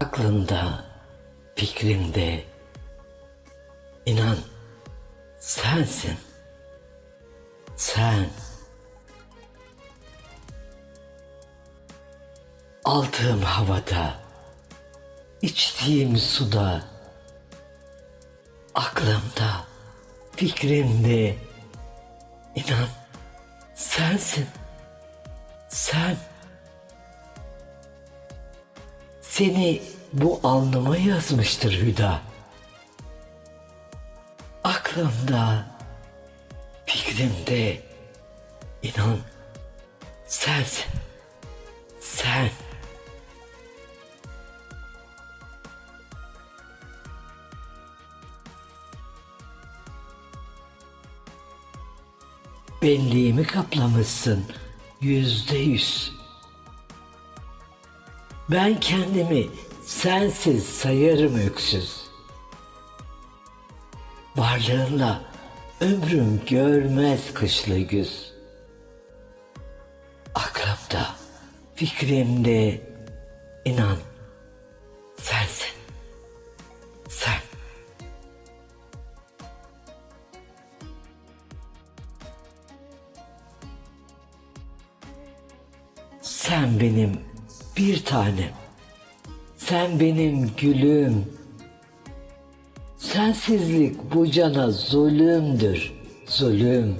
Aklımda, fikrimde, inan sensin. Sen. Aldığım havada, içtiğim suda, aklımda, fikrimde, inan sensin. Sen. Seni bu alnıma yazmıştır Hüda. Aklımda, fikrimde, inan sensin. Sen. Benliğimi kaplamışsın yüzde yüz. Ben kendimi sensiz sayarım öksüz. Varlığınla ömrüm görmez kışlı güz. Aklımda, fikrimde inan sensin. Sen. Sen benim bir tanem. Sen benim gülüm. Sensizlik bu cana zulümdür, zulüm.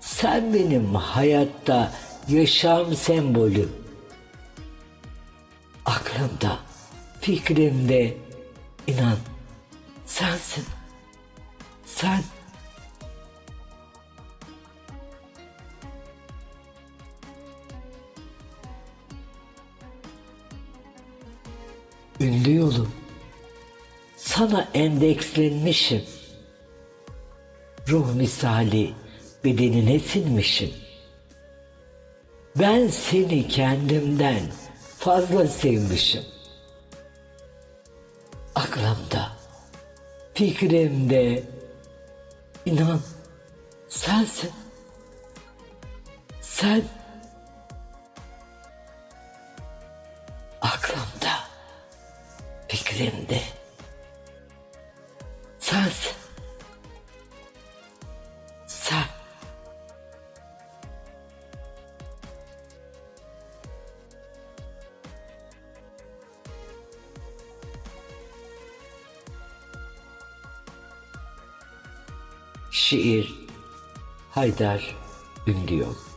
Sen benim hayatta yaşam sembolüm. Aklımda, fikrimde inan sensin. Sen. Ünlü yolum. Sana endekslenmişim. Ruh misali bedenine sinmişim. Ben seni kendimden fazla sevmişim. Aklımda, fikrimde, inan sensin. Sen fikrimde sensin. Sen. Şiir Haydar Ünlüyol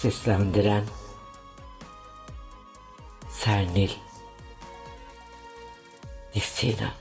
Seslendiren Sernil Destina